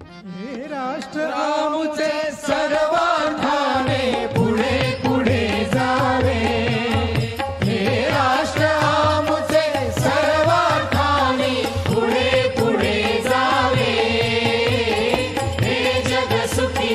राष्ट्र आमचे सर्वांधाने जावे. हे राष्ट्र आमचे सर्वांधाने पुढे पुढे जावे. हे जग सुखी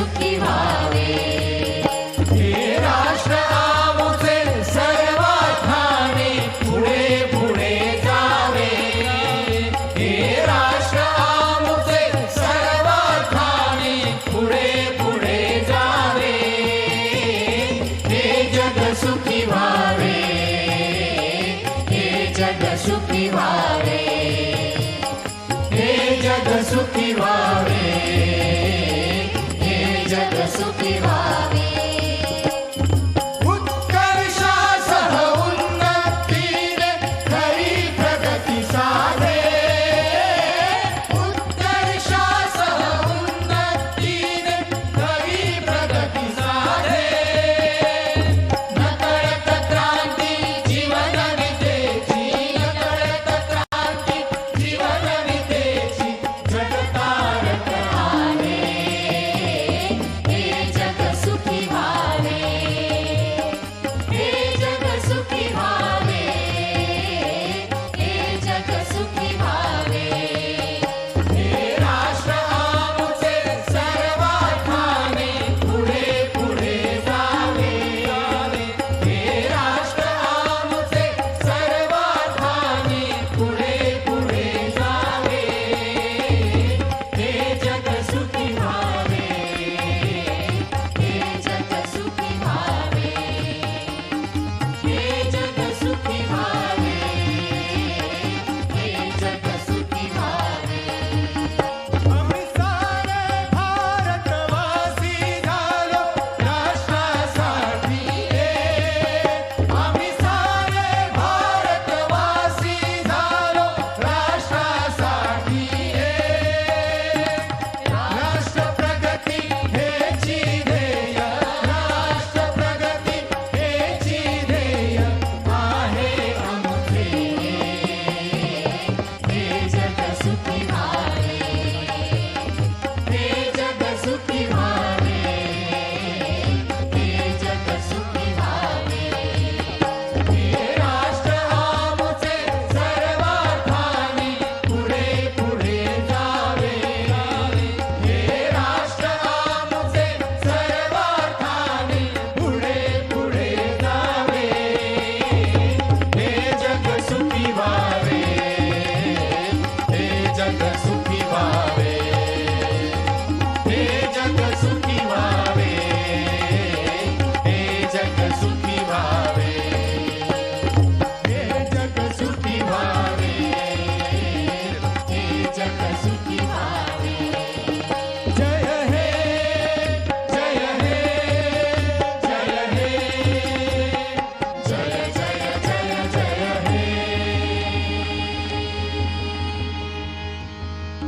सुखी व्हावे. हे राष्ट्र आमचे सर्व ठाणे पुढे पुढे जावे. हे राष्ट्र आमचे सर्व ठाणे पुढे सुखी व्हावे. हे जग सुखी व्हावे. suplirò a me.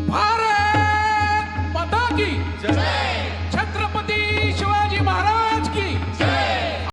भारत माता की जय।